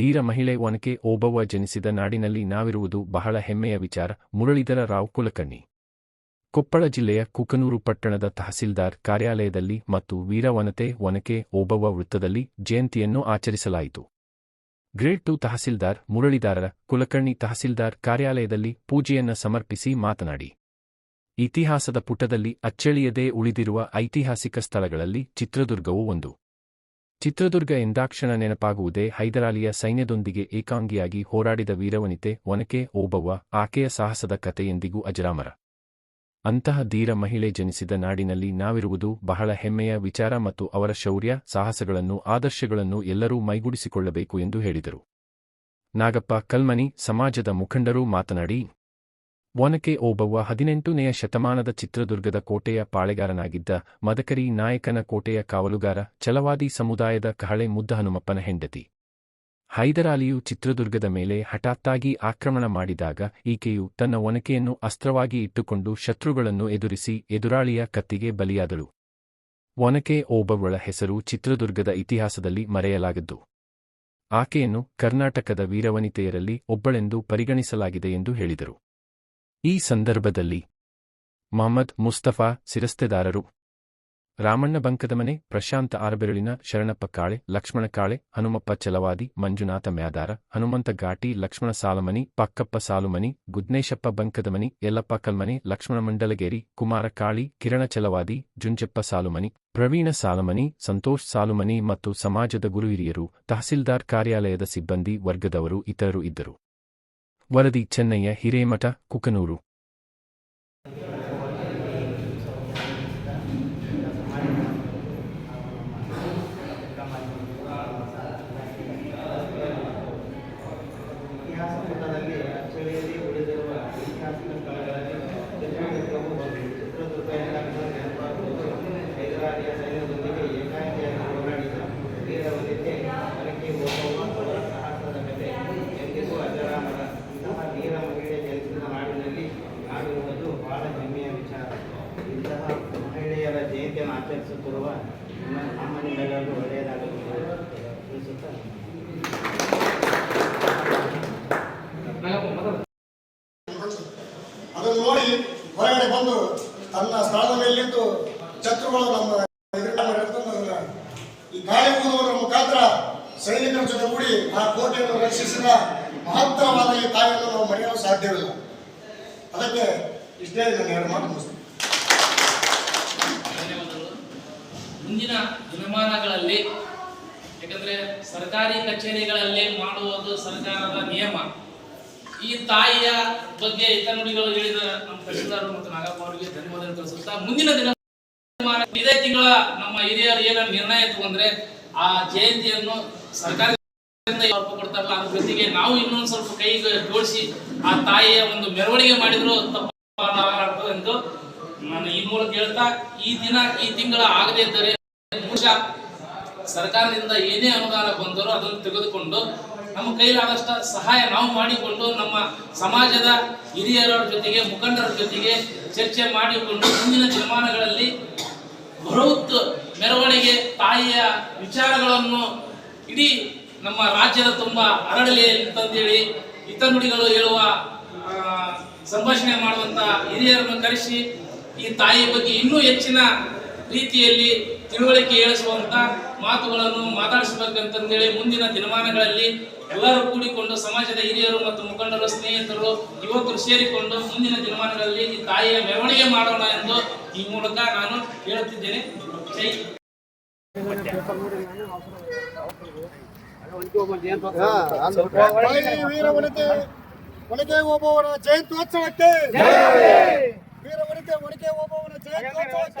ಧೀರ ಮಹಿಳೆ ಒನಕೆ ಓಬವ್ವ ಜನಿಸಿದ ನಾಡಿನಲ್ಲಿ ನಾವಿರುವುದು ಬಹಳ ಹೆಮ್ಮೆಯ ವಿಚಾರ. ಮುರಳೀಧರ ರಾವ್ ಕುಲಕರ್ಣಿ. ಕೊಪ್ಪಳ ಜಿಲ್ಲೆಯ ಕುಕನೂರು ಪಟ್ಟಣದ ತಹಸೀಲ್ದಾರ್ ಕಾರ್ಯಾಲಯದಲ್ಲಿ ಮತ್ತು ವೀರವನತೆ ಒನಕೆ ಓಬವ್ವ ವೃತ್ತದಲ್ಲಿ ಜಯಂತಿಯನ್ನು ಆಚರಿಸಲಾಯಿತು. ಗ್ರೇಡ್ ಟು ತಹಸೀಲ್ದಾರ್ ಮುರಳೀಧರ ಕುಲಕರ್ಣಿ ತಹಸೀಲ್ದಾರ್ ಕಾರ್ಯಾಲಯದಲ್ಲಿ ಪೂಜೆಯನ್ನು ಸಮರ್ಪಿಸಿ ಮಾತನಾಡಿ. ಇತಿಹಾಸದ ಪುಟದಲ್ಲಿ ಅಚ್ಚಳಿಯದೇ ಉಳಿದಿರುವ ಐತಿಹಾಸಿಕ ಸ್ಥಳಗಳಲ್ಲಿ ಚಿತ್ರದುರ್ಗವೂ ಒಂದು. ಚಿತ್ರದುರ್ಗ ಎಂದಾಕ್ಷಣ ನೆನಪಾಗುವುದೇ ಹೈದರಾಲಿಯ ಸೈನ್ಯದೊಂದಿಗೆ ಏಕಾಂಗಿಯಾಗಿ ಹೋರಾಡಿದ ವೀರವನಿತೆ ಒನಕೆ ಓಬವ್ವ, ಆಕೆಯ ಸಾಹಸದ ಕತೆ ಎಂದಿಗೂ ಅಜರಾಮರ. ಅಂತಹ ಧೀರ ಮಹಿಳೆ ಜನಿಸಿದ ನಾಡಿನಲ್ಲಿ ನಾವಿರುವುದು ಬಹಳ ಹೆಮ್ಮೆಯ ವಿಚಾರ ಮತ್ತು ಅವರ ಶೌರ್ಯ, ಸಾಹಸಗಳನ್ನು, ಆದರ್ಶಗಳನ್ನು ಎಲ್ಲರೂ ಮೈಗೂಡಿಸಿಕೊಳ್ಳಬೇಕು ಎಂದು ಹೇಳಿದರು. ನಾಗಪ್ಪ ಕಲ್ಮನಿ, ಸಮಾಜದ ಮುಖಂಡರು ಮಾತನಾಡಿ ಒನಕೆ ಓಬವ್ವ ಹದಿನೆಂಟನೆಯ ಶತಮಾನದ ಚಿತ್ರದುರ್ಗದ ಕೋಟೆಯ ಪಾಳೆಗಾರನಾಗಿದ್ದ ಮದಕರಿ ನಾಯಕನ ಕೋಟೆಯ ಕಾವಲುಗಾರ ಚಲವಾದಿ ಸಮುದಾಯದ ಕಹಳೆ ಮುದ್ದ ಹನುಮಪ್ಪನ ಹೆಂಡತಿ. ಹೈದರಾಲಿಯು ಚಿತ್ರದುರ್ಗದ ಮೇಲೆ ಹಠಾತ್ತಾಗಿ ಆಕ್ರಮಣ ಮಾಡಿದಾಗ ಈಕೆಯು ತನ್ನ ಒನಕೆಯನ್ನು ಅಸ್ತ್ರವಾಗಿ ಇಟ್ಟುಕೊಂಡು ಶತ್ರುಗಳನ್ನು ಎದುರಿಸಿ ಎದುರಾಳಿಯ ಕತ್ತಿಗೆ ಬಲಿಯಾದಳು. ಒನಕೆ ಓಬವ್ವಳ ಹೆಸರು ಚಿತ್ರದುರ್ಗದ ಇತಿಹಾಸದಲ್ಲಿ ಮರೆಯಲಾಗದ್ದು. ಆಕೆಯನ್ನು ಕರ್ನಾಟಕದ ವೀರವನಿತೆಯರಲ್ಲಿ ಒಬ್ಬಳೆಂದು ಪರಿಗಣಿಸಲಾಗಿದೆ ಎಂದು ಹೇಳಿದರು. ಈ ಸಂದರ್ಭದಲ್ಲಿ ಮೊಹಮ್ಮದ್ ಮುಸ್ತಫಾ ಸಿರಸ್ತೆದಾರರು ರಾಮಣ್ಣ ಬಂಕದ ಮನೆ, ಪ್ರಶಾಂತ ಆರಬೆರಳಿನ ಶರಣಪ್ಪ ಕಾಳೆ, ಲಕ್ಷ್ಮಣ ಕಾಳೆ, ಹನುಮಪ್ಪ ಚಲವಾದಿ, ಮಂಜುನಾಥ ಮ್ಯಾದಾರ, ಹನುಮಂತ ಘಾಟಿ, ಲಕ್ಷ್ಮಣ ಸಾಲಮನಿ, ಪಕ್ಕಪ್ಪ ಸಾಲುಮನಿ, ಗುದ್ನೇಶಪ್ಪ ಬಂಕದಮನಿ ಯಲ್ಲಪ್ಪ ಕಲ್ಮನೆ, ಲಕ್ಷ್ಮಣ ಮಂಡಲಗೇರಿ, ಕುಮಾರ ಕಾಳಿ, ಕಿರಣ ಚಲವಾದಿ, ಜುಂಜಪ್ಪ ಸಾಲುಮನಿ, ಪ್ರವೀಣ ಸಾಲಮನಿ, ಸಂತೋಷ್ ಸಾಲುಮನಿ ಮತ್ತು ಸಮಾಜದ ಗುರುಹಿರಿಯರು ತಹಸೀಲ್ದಾರ್ ಕಾರ್ಯಾಲಯದ ಸಿಬ್ಬಂದಿ, ವರ್ಗದವರು, ಇತರರು ಇದ್ದರು. ವರದಿ ಚೆನ್ನಯ್ಯ ಹಿರೇಮಠ ಕುಕನೂರು ಆಚರಿಸುತ್ತಿರುವ ನಮ್ಮ ತಿಳಿಸುತ್ತಾ ಅದನ್ನು ನೋಡಿ ಹೊರಗಡೆ ಬಂದು ತನ್ನ ಸ್ಥಳದ ಮೇಲೆ ಶತ್ರುಗಳು ನಮ್ಮ ಈ ಗಾಳಿ ಮುಖಾಂತರ ಸೈನಿಕರ ಜೊತೆ ಕೂಡಿ ಆ ಕೋಟೆಯನ್ನು ರಕ್ಷಿಸಿದ ಮಹತ್ತರವಾದ ಈ ತಾಯಿಯನ್ನು ನಾವು ಮರೆಯಲು ಸಾಧ್ಯವಿಲ್ಲ. ಅದಕ್ಕೆ ಇಷ್ಟೇ ನಾನು ಎರಡು ಮಾತು ಮುಂದಿನ ದಿನಮಾನಗಳಲ್ಲಿ, ಯಾಕಂದ್ರೆ ಸರ್ಕಾರಿ ಕಚೇರಿಗಳಲ್ಲಿ ಮಾಡುವುದು ಸರ್ಕಾರದ ನಿಯಮ. ಈ ತಾಯಿಯ ಬಗ್ಗೆ ಹಿತನುಡಿಗಳು ಹೇಳಿದ ನಮ್ಮ ತಹಸೀಲ್ದಾರ್ ಮತ್ತು ನಾಗಪ್ಪ ಅವರಿಗೆ ಧನ್ಯವಾದ ತಿಳಿಸುತ್ತಾ ಮುಂದಿನ ದಿನ ಇದೇ ತಿಂಗಳ ನಮ್ಮ ಹಿರಿಯರು ಏನ ನಿರ್ಣಯ ತಗೊಂಡ್ರೆ ಆ ಜಯಂತಿಯನ್ನು ಸರ್ಕಾರಿ ಕೊಡ್ತಾರಲ್ಲ ಅದ್ರ ಜೊತೆಗೆ ನಾವು ಇನ್ನೊಂದು ಸ್ವಲ್ಪ ಕೈ ಜೋಡಿಸಿ ಆ ತಾಯಿಯ ಒಂದು ಮೆರವಣಿಗೆ ಮಾಡಿದ್ರು ತಪ್ಪಾಗ್ತದೆ ಎಂದು ನಾನು ಈ ಮೂಲಕ ಹೇಳ್ತಾ ಈ ದಿನ ಈ ತಿಂಗಳ ಆಗದೇ ಇದ್ದರೆ ಬಹುಶಃ ಸರ್ಕಾರದಿಂದ ಏನೇ ಅನುದಾನ ಬಂದರೂ ಅದನ್ನು ತೆಗೆದುಕೊಂಡು ನಮ್ಮ ಕೈಲಾದಷ್ಟು ಸಹಾಯ ನಾವು ಮಾಡಿಕೊಂಡು ನಮ್ಮ ಸಮಾಜದ ಹಿರಿಯರ ಜೊತೆಗೆ, ಮುಖಂಡರ ಜೊತೆಗೆ ಚರ್ಚೆ ಮಾಡಿಕೊಂಡು ಮುಂದಿನ ದಿನಮಾನಗಳಲ್ಲಿ ಬೃಹತ್ ಮೆರವಣಿಗೆ ತಾಯಿಯ ವಿಚಾರಗಳನ್ನು ಇಡೀ ನಮ್ಮ ರಾಜ್ಯದ ತುಂಬ ಹರಡಲಿ ಅಂತಂದೇಳಿ ಹಿತನುಡಿಗಳು ಹೇಳುವ ಸಂಭಾಷಣೆ ಮಾಡುವಂತ ಹಿರಿಯರನ್ನು ಕರೆಸಿ ಈ ತಾಯಿಯ ಬಗ್ಗೆ ಇನ್ನೂ ಹೆಚ್ಚಿನ ರೀತಿಯಲ್ಲಿ ತಿಳುವಳಿಕೆ ಹೇಳಿಸುವಂತ ಮಾತುಗಳನ್ನು ಮಾತಾಡಿಸಬೇಕಂತಂದೇಳಿ ಮುಂದಿನ ದಿನಮಾನಗಳಲ್ಲಿ ಎಲ್ಲರೂ ಕೂಡಿಕೊಂಡು ಸಮಾಜದ ಹಿರಿಯರು ಮತ್ತು ಮುಖಂಡರು ಸ್ನೇಹಿತರು ಯುವಕರು ಸೇರಿಕೊಂಡು ಮುಂದಿನ ದಿನಮಾನಗಳಲ್ಲಿ ಈ ತಾಯಿಯ ಮೆರವಣಿಗೆ ಮಾಡೋಣ ಎಂದು ಈ ಮೂಲಕ ನಾನು ಹೇಳುತ್ತಿದ್ದೇನೆ. ಜೈ ಒಣಕೆ ಓಬವ್ವನ ಜಯಂತ್ಯೋತ್ಸವಕ್ಕೆ. ವೀರ ಒಣಕೆ ಒಣಕೆ ಓಬವ್ವನ ಜಯಂತ್ಯೋತ್ಸವಕ್ಕೆ